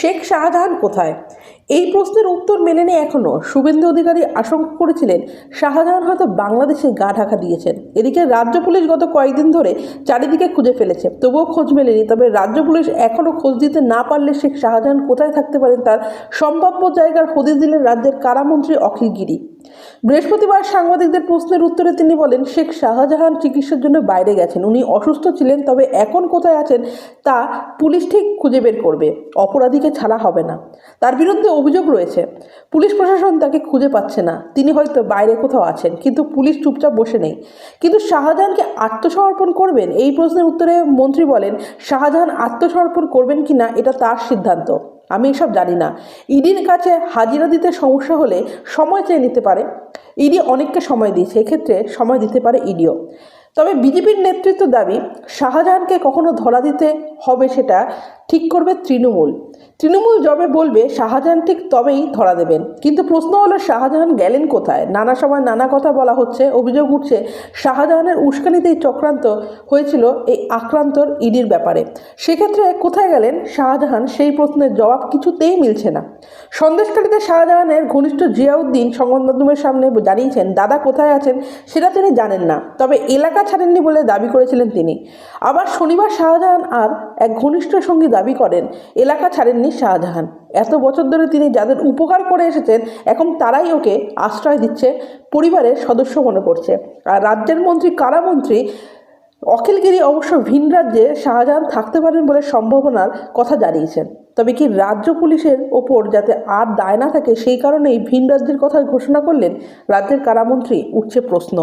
শেখ শাহজাহান কোথায়? এই প্রশ্নের উত্তর মেনে মেলেনি এখনও শুভেন্দু অধিকারী আশঙ্কা করেছিলেন শাহজাহান হয়তো বাংলাদেশে গা ঢাকা দিয়েছেন। এদিকে রাজ্য পুলিশ গত কয়েকদিন ধরে চারিদিকে খুঁজে ফেলেছে, তবুও খোঁজ মেলেনি। তবে রাজ্য পুলিশ এখনও খোঁজ দিতে না পারলে শেখ শাহজাহান কোথায় থাকতে পারেন তার সম্ভাব্য জায়গার হদিস দিলেন রাজ্যের কারামন্ত্রী অখিল গিরি। বৃহস্পতিবার সাংবাদিকদের প্রশ্নের উত্তরে তিনি বলেন, শেখ শাহজাহান চিকিৎসার জন্য বাইরে গেছেন। উনি অসুস্থ ছিলেন, তবে এখন কোথায় আছেন তা পুলিশ ঠিক খুঁজে বের করবে। অপরাধীকে ছাড়া হবে না। তার বিরুদ্ধে অভিযোগ রয়েছে। পুলিশ প্রশাসন তাকে খুঁজে পাচ্ছে না। তিনি হয়তো বাইরে কোথাও আছেন, কিন্তু পুলিশ চুপচাপ বসে নেই। কিন্তু শাহজাহানকে আত্মসমর্পণ করবেন? এই প্রশ্নের উত্তরে মন্ত্রী বলেন, শাহজাহান আত্মসমর্পণ করবেন কি না এটা তার সিদ্ধান্ত। আমি এসব জানি না। ইডির কাছে হাজিরা দিতে সমস্যা হলে সময় চেয়ে নিতে পারে। ইডি অনেককে সময় দিয়েছে, এক্ষেত্রে সময় দিতে পারে ইডিও। তবে বিজেপির নেতৃত্ব দাবি, শাহজাহানকে কখনো ধরা দিতে হবে সেটা ঠিক করবে তৃণমূল। তৃণমূল যবে বলবে, শাহজাহান ঠিক তবেই ধরা দেবেন। কিন্তু প্রশ্ন হলো শাহজাহান গেলেন কোথায়? নানা সময় নানা কথা বলা হচ্ছে, অভিযোগ উঠছে, শাহজাহানের উস্কানিতেই চক্রান্ত হয়েছিল এই আক্রান্তর ইডির ব্যাপারে। সেক্ষেত্রে কোথায় গেলেন শাহজাহান? সেই প্রশ্নের জবাব কিছুতেই মিলছে না। সন্দেশকারীতে শাহজাহানের ঘনিষ্ঠ জিয়াউদ্দিন সংবাদ মাধ্যমের সামনে জানিয়েছেন, দাদা কোথায় আছেন সেটা তিনি জানেন না, তবে এলাকা ছাড়েননি বলে দাবি করেছিলেন তিনি। আবার শনিবার শাহজাহান আর এক ঘনিষ্ঠ সঙ্গী দাবি করেন, এলাকা ছাড়েননি শাহজাহান। এত বছর ধরে তিনি যাদের উপকার করে এসেছেন, এখন তারাই ওকে আশ্রয় দিচ্ছে, পরিবারের সদস্য মনে করছে। আর রাজ্যের মন্ত্রী কারামন্ত্রী অখিলগিরি অবশ্য ভিন রাজ্যে শাহজাহান থাকতে পারেন বলে সম্ভাবনার কথা জানিয়েছেন। তবে কি রাজ্য পুলিশের ওপর যাতে আর দায় না থাকে, সেই কারণেই ভিন রাজ্যের কথা ঘোষণা করলেন রাজ্যের কারামন্ত্রী উঠছে প্রশ্ন।